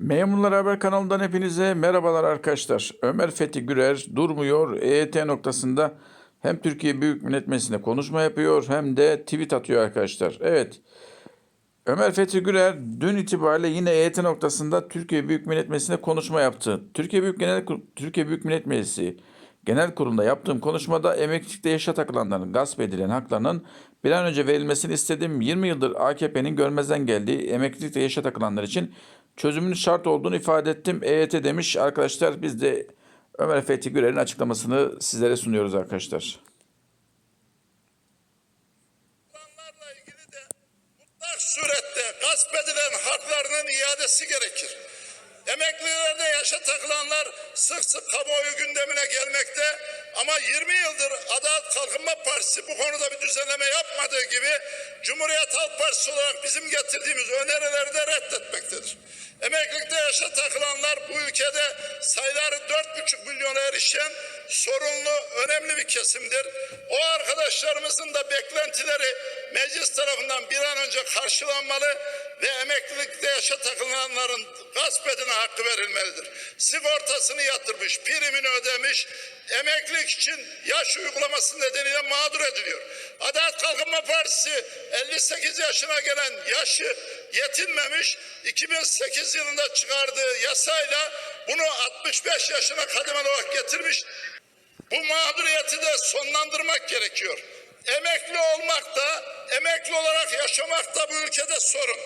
Memurlar Haber kanalından hepinize merhabalar arkadaşlar. Ömer Fethi Gürer durmuyor. EYT noktasında hem Türkiye Büyük Millet Meclisi'nde konuşma yapıyor hem de tweet atıyor arkadaşlar. Evet. Ömer Fethi Gürer dün itibariyle yine EYT noktasında Türkiye Büyük Millet Meclisi'nde konuşma yaptı. Türkiye Büyük Genel Türkiye Büyük Millet Meclisi Genel Kurulu'nda yaptığım konuşmada emeklilikte yaşa takılanların gasp edilen haklarının bir an önce verilmesini istedim. 20 yıldır AKP'nin görmezden geldiği emeklilikte yaşa takılanlar için çözümün şart olduğunu ifade ettim. EYT demiş arkadaşlar biz de Ömer Fethi Gürer'in açıklamasını sizlere sunuyoruz arkadaşlar. Surette gasp edilen haklarının iadesi gerekir. Emeklilerde yaşa takılanlar sık sık kamuoyu gündemine gelmekte ama 20 yıldır Adalet Kalkınma Partisi bu konuda bir düzenleme yapmadığı gibi Cumhuriyet Halk Partisi olarak bizim getirdiğimiz önerileri de reddetmektedir. Emeklilikte yaşa takılanlar bu ülkede sayıları 4,5 milyona erişen sorunlu, önemli bir kesimdir. O arkadaşlarımızın da beklentileri meclis tarafından bir an önce karşılanmalı ve emeklilikte yaşa takılanların gasp edilen hakkı verilmelidir. Sigortasını yatırmış, primini ödemiş, emeklilik için yaş uygulaması nedeniyle mağdur ediliyor. Adalet Kalkınma Partisi 58 yaşına gelen yaşı yetinmemiş, 2008 yılında çıkardığı yasayla bunu 65 yaşına kademeli olarak getirmiş. Bu mağduriyeti de sonlandırmak gerekiyor. Emekli olmak da, emekli olarak yaşamak da bu ülkede sorun.